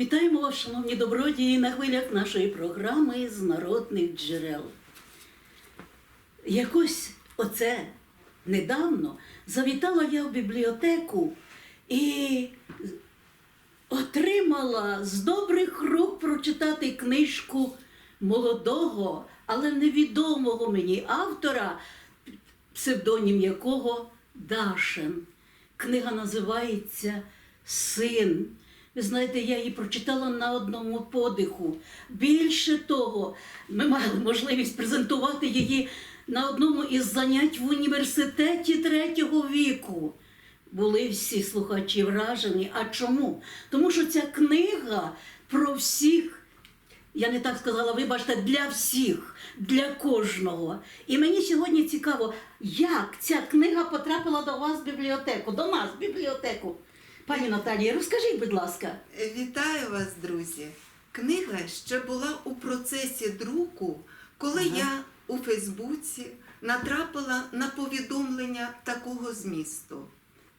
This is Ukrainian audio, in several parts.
Вітаємо вас, шановні добродії, на хвилях нашої програми з народних джерел. Якось оце недавно завітала я в бібліотеку і отримала з добрих рук прочитати книжку молодого, але невідомого мені автора, псевдонім якого Дашин. Книга називається Син. Знаєте, я її прочитала на одному подиху. Більше того, ми мали можливість презентувати її на одному із занять в університеті третього віку. Були всі слухачі вражені. А чому? Тому що ця книга про всіх я не так сказала, вибачте, для всіх, для кожного. І мені сьогодні цікаво, як ця книга потрапила до вас в бібліотеку, до нас в бібліотеку. Пані Наталія, розкажіть, будь ласка. Вітаю вас, друзі! Книга ще була у процесі друку, коли Ага. я у Фейсбуці натрапила на повідомлення такого змісту.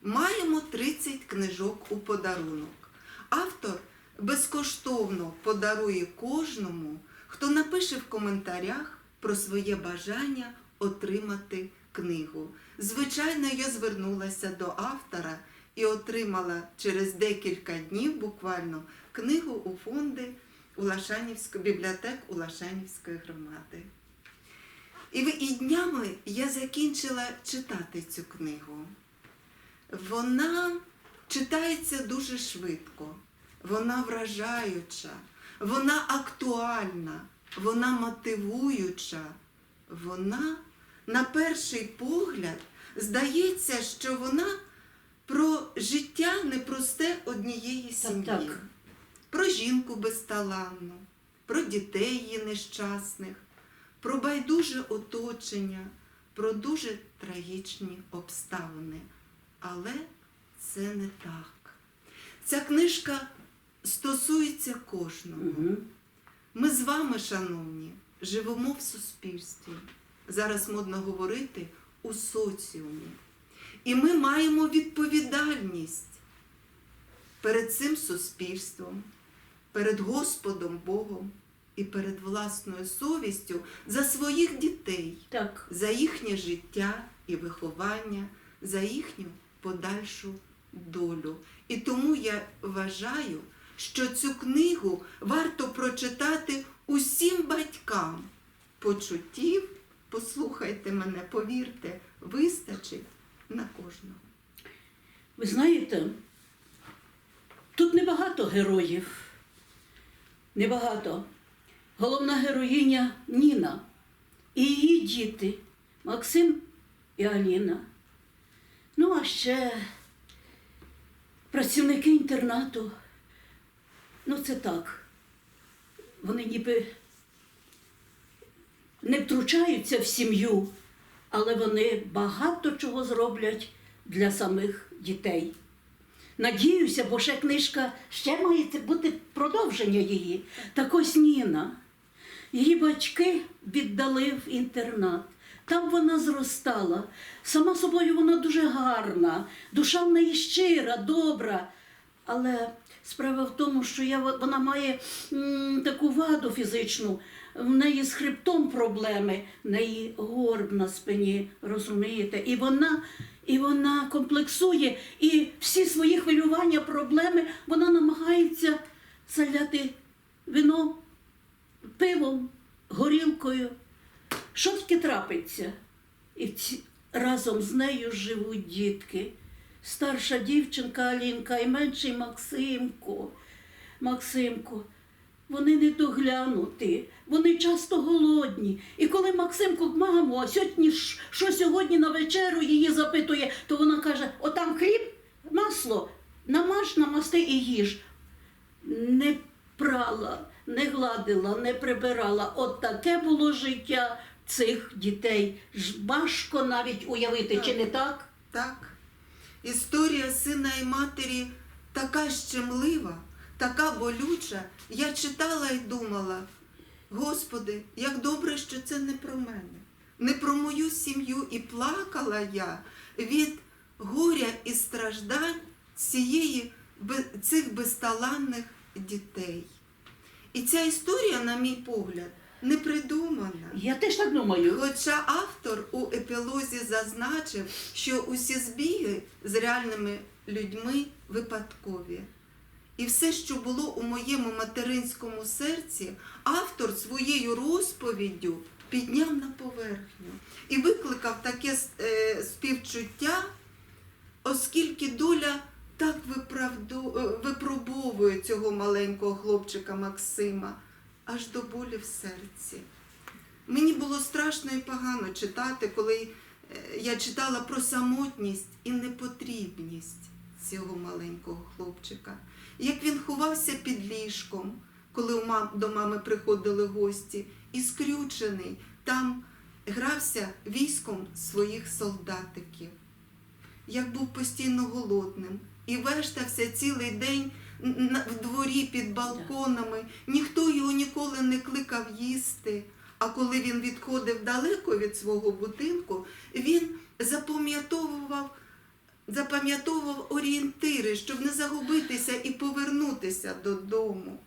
Маємо 30 книжок у подарунок. Автор безкоштовно подарує кожному, хто напише в коментарях про своє бажання отримати книгу. Звичайно, я звернулася до автора і отримала через декілька днів буквально книгу у фонди бібліотек Улашанівської громади. І, і днями я закінчила читати цю книгу. Вона читається дуже швидко, вона вражаюча, вона актуальна, вона мотивуюча, вона, на перший погляд, здається, що вона життя непросте однієї сім'ї, так. про жінку безталанну, про дітей її нещасних, про байдуже оточення, про дуже трагічні обставини. Але це не так. Ця книжка стосується кожного. Угу. Ми з вами, шановні, живемо в суспільстві. Зараз модно говорити у соціумі. І ми маємо відповідальність перед цим суспільством, перед Господом Богом і перед власною совістю за своїх дітей, Так. за їхнє життя і виховання, за їхню подальшу долю. І тому я вважаю, що цю книгу варто прочитати усім батькам. Почуттів, послухайте мене, повірте, вистачить на кожного. Ви знаєте, тут небагато героїв. Небагато. Головна героїня Ніна і її діти Максим і Аліна. Ну, а ще працівники інтернату. Ну, це так. Вони ніби не втручаються в сім'ю, але вони багато чого зроблять для самих дітей. Надіюся, бо ще книжка ще має бути продовження її. Так ось Ніна. Її батьки віддали в інтернат. Там вона зростала. Сама собою вона дуже гарна, душа в неї щира, добра. Але справа в тому, що я, вона має м, таку ваду фізичну, в неї з хребтом проблеми, в неї горб на спині, розумієте? І вона, і вона комплексує, і всі свої хвилювання, проблеми вона намагається заляти вином, пивом, горілкою. Що таке трапиться? І разом з нею живуть дітки. Старша дівчинка Алінка і менший Максимко. Максимко, вони не доглянуті, вони часто голодні. І коли Максимко, мамо, а сьогодні що сьогодні на вечерю її запитує, то вона каже: отам хліб, масло, намаж, намасти і їж. Не прала, не гладила, не прибирала. От таке було життя цих дітей. Важко навіть уявити, Так. чи не так? Так, історія сина і матері така щемлива, така болюча. Я читала і думала, Господи, як добре, що це не про мене, не про мою сім'ю. І плакала я від горя і страждань цієї, цих безталанних дітей. І ця історія, на мій погляд, не придумана. Я теж так думаю. Хоча автор у епілозі зазначив, що усі збіги з реальними людьми випадкові. І все, що було у моєму материнському серці, автор своєю розповіддю підняв на поверхню і викликав таке е, співчуття, оскільки доля так е, випробовує цього маленького хлопчика Максима аж до болі в серці. Мені було страшно і погано читати, коли е, я читала про самотність і непотрібність цього маленького хлопчика. Як він ховався під ліжком, коли до мами приходили гості, і скрючений там грався військом своїх солдатиків. Як був постійно голодним і вештався цілий день в дворі під балконами, ніхто його ніколи не кликав їсти. А коли він відходив далеко від свого будинку, він запам'ятовував, запам'ятовував орієнтири, щоб не загубитися і повернутися додому.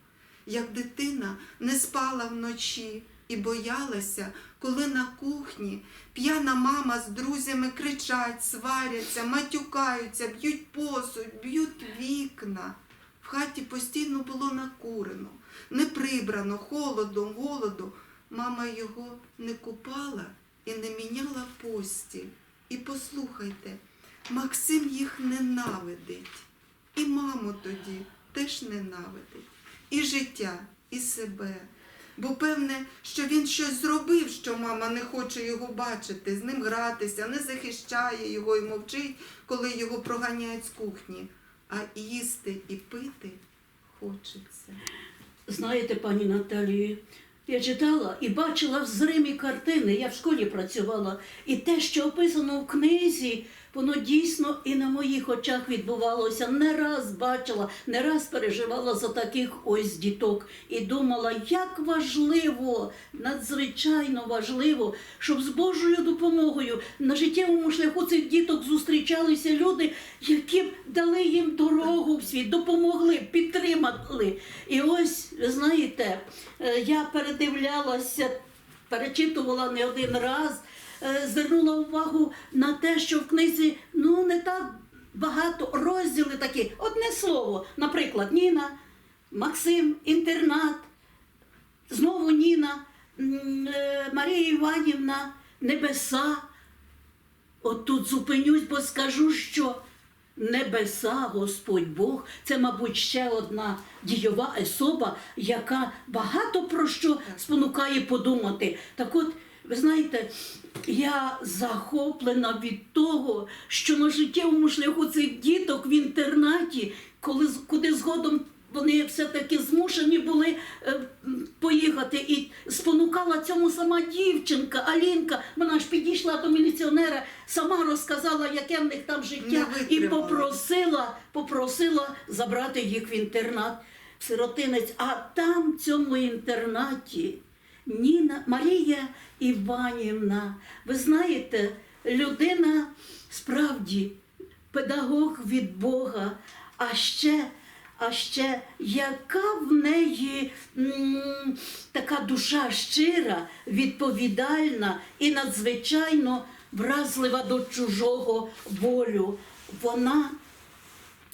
Як дитина не спала вночі і боялася, коли на кухні п'яна мама з друзями кричать, сваряться, матюкаються, б'ють посуд, б'ють вікна. В хаті постійно було накурено, не прибрано, холодом, голоду. Мама його не купала і не міняла постіль. І послухайте, Максим їх ненавидить. І маму тоді теж ненавидить. І життя, і себе. Бо певне, що він щось зробив, що мама не хоче його бачити, з ним гратися, не захищає його і мовчить, коли його проганяють з кухні. А їсти і пити хочеться. Знаєте, пані Наталію, я читала і бачила в зримі картини, я в школі працювала, і те, що описано в книзі, воно дійсно і на моїх очах відбувалося. Не раз бачила, не раз переживала за таких ось діток і думала, як важливо, надзвичайно важливо, щоб з Божою допомогою на життєвому шляху цих діток зустрічалися люди, які б дали їм дорогу в світ, допомогли, підтримали. І ось, ви знаєте, е, я передивлялася, перечитувала не один раз, звернула увагу на те, що в книзі ну не так багато розділи такі. Одне слово, наприклад, Ніна, Максим, інтернат, знову Ніна, е, Марія Іванівна, небеса. От тут зупинюсь, бо скажу, що небеса, Господь Бог, це, мабуть, ще одна дійова особа, яка багато про що спонукає подумати. Так от, ви знаєте, я захоплена від того, що на життєвому шляху цих діток в інтернаті, коли, куди згодом вони все-таки змушені були е, поїхати. І спонукала цьому сама дівчинка, Алінка. Вона ж підійшла до міліціонера, сама розказала, яке в них там життя, і попросила, попросила забрати їх в інтернат, в сиротинець. А там, в цьому інтернаті, Ніна Марія Іванівна, ви знаєте, людина справді педагог від Бога, а ще, а ще яка в неї м, така душа щира, відповідальна і надзвичайно вразлива до чужого болю. Вона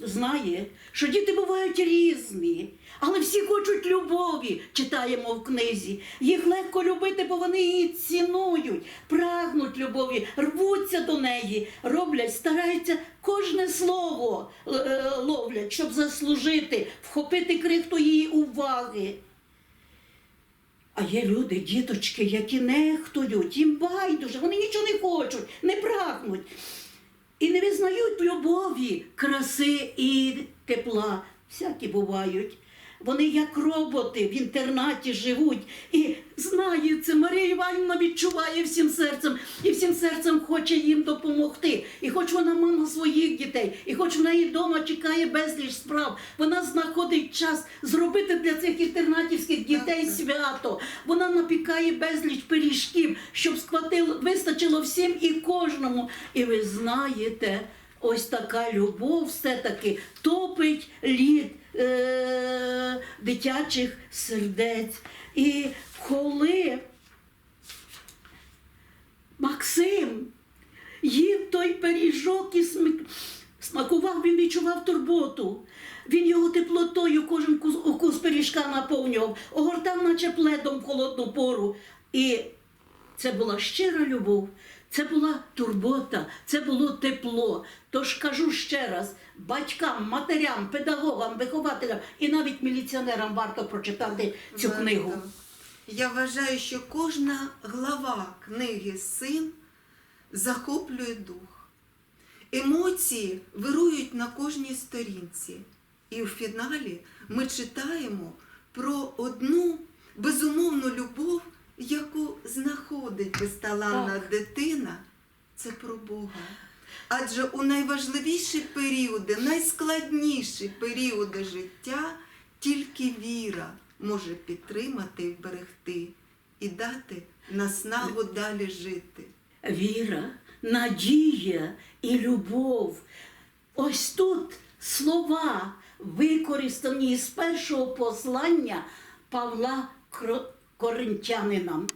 знає, що діти бувають різні, але всі хочуть любові, читаємо в книзі. Їх легко любити, бо вони її цінують, прагнуть любові, рвуться до неї, роблять, стараються кожне слово е, е, ловлять, щоб заслужити, вхопити крихту її уваги. А є люди, діточки, які нехтують, їм байдуже, вони нічого не хочуть, не прагнуть. І не визнають любові, краси і тепла. Всякі бувають. Вони як роботи в інтернаті живуть і знають це. Марія Іванівна відчуває всім серцем і всім серцем хоче їм допомогти. І хоч вона мама своїх дітей, і хоч в неї вдома чекає безліч справ, вона знаходить час зробити для цих інтернатівських дітей свято. Вона напікає безліч пиріжків, щоб схватило, вистачило всім і кожному. І ви знаєте, ось така любов все-таки топить лід. Е- дитячих сердець. І коли Максим їв той пиріжок і смак... смакував, він відчував турботу. Він його теплотою кожен кус, укус пиріжка наповнював, огортав, наче пледом в холодну пору. І це була щира любов, це була турбота, це було тепло. Тож кажу ще раз: батькам, матерям, педагогам, вихователям і навіть міліціонерам варто прочитати цю Варто. книгу. Я вважаю, що кожна глава книги Син захоплює дух. Емоції вирують на кожній сторінці. І в фіналі ми читаємо про одну безумовну любов, яку знаходить безталанна дитина. Це про Бога. Адже у найважливіші періоди, найскладніші періоди життя тільки віра може підтримати і вберегти і дати наснагу далі жити. Віра, надія і любов. Ось тут слова, використані з першого послання Павла Кро- Коринтянинам.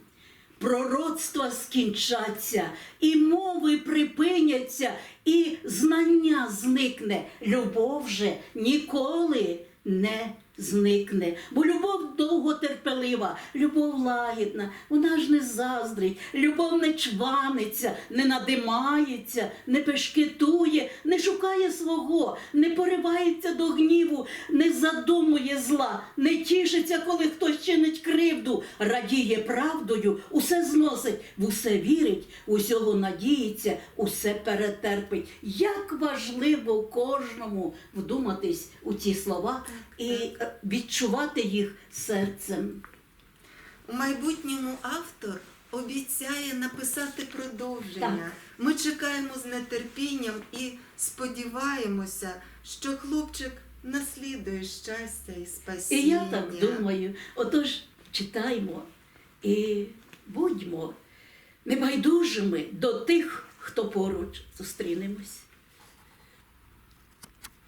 Пророцтва скінчаться, і мови припиняться, і знання зникне. Любов же ніколи не зникне. Бо любов довготерпелива, любов лагідна, вона ж не заздрить, любов не чваниться, не надимається, не пешкетує, не шукає свого, не поривається до гніву, не задумує зла, не тішиться, коли хтось чинить кривду, радіє правдою, усе зносить, в усе вірить, усього надіється, усе перетерпить. Як важливо кожному вдуматись у ці слова і е, відчувати їх серцем. У майбутньому автор обіцяє написати продовження. Так. Ми чекаємо з нетерпінням і сподіваємося, що хлопчик наслідує щастя і І я так думаю. Отож, читаймо і будьмо небайдужими до тих, хто поруч зустрінемось.